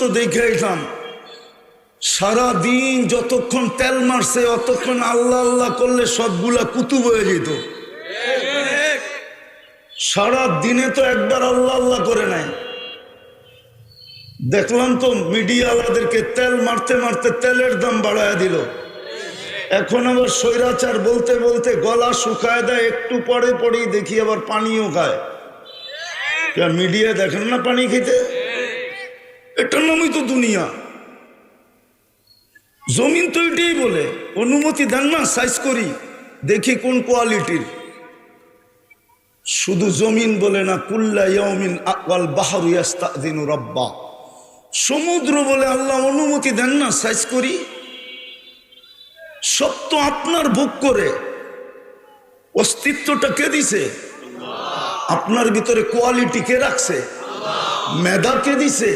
তো দেখে এলাম সারা দিন যতক্ষণ তেল মারছে, অতক্ষণ আল্লাহ আল্লাহ করলে সবগুলা কুতুব হয়ে যেত। সারা দিনে তো একবার আল্লাহ আল্লাহ করে নাই। দেখলাম তো মিডিয়াওয়ালাদেরকে তেল মারতে মারতে তেলের দাম বাড়ায় দিল। এখন আবার স্বৈরাচার বলতে বলতে গলা শুকায় দেয়, একটু পরে পরেই দেখি আবার পানিও খায়। মিডিয়া দেখেন না পানি খেতে? এটার নামই তো দুনিয়া। জমিন তো এটাই বলে, অনুমতি দেন না সাইজ করি, দেখি কোন কোয়ালিটির শুধু জমিন বলে না, কুল্লা ইয়মিন বাহারু ইয়াস্তাদিনু রব্বা। সমুদ্র বলে আল্লাহ অনুমতি দেন না সাইজ করি। সব তো আপনার ভোগ করে। অস্তিত্বটা কে দিছে? আপনার ভিতরে কোয়ালিটি কে রাখছে? মেধা কে দিছে?